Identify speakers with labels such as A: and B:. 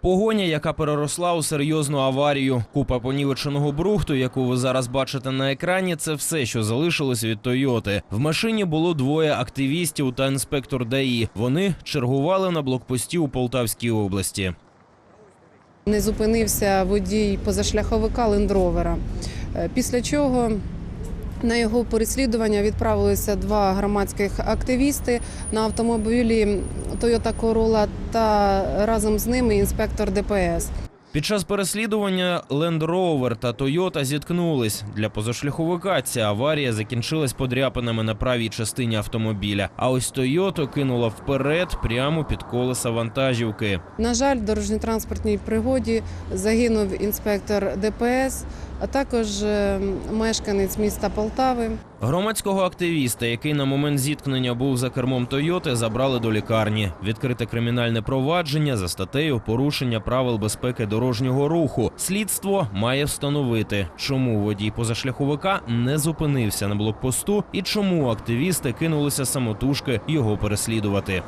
A: Погоня, яка переросла у серйозну аварію. Купа понівеченого брухту, яку ви зараз бачите на екрані, це все, що залишилось від Тойоти. В машині було двоє активістів та інспектор ДАІ. Вони чергували на блокпості у Полтавській області.
B: Не зупинився водій позашляховика лендровера. Після чого на його переслідування відправилися два громадських активісти на автомобілі Toyota Corolla та разом з ними інспектор ДПС.
A: Під час переслідування Land Rover та Toyota зіткнулись. Для позашляховика ця аварія закінчилась подряпинами на правій частині автомобіля. А ось Toyota кинула вперед прямо під колеса вантажівки.
B: На жаль, в дорожньо-транспортній пригоді загинув інспектор ДПС, а також е, мешканець міста Полтави.
A: Громадського активіста, який на момент зіткнення був за кермом Тойоти, забрали до лікарні. Відкрите кримінальне провадження за статтею порушення правил безпеки дорожнього руху. Слідство має встановити, чому водій позашляховика не зупинився на блокпосту і чому активісти кинулися самотужки його переслідувати.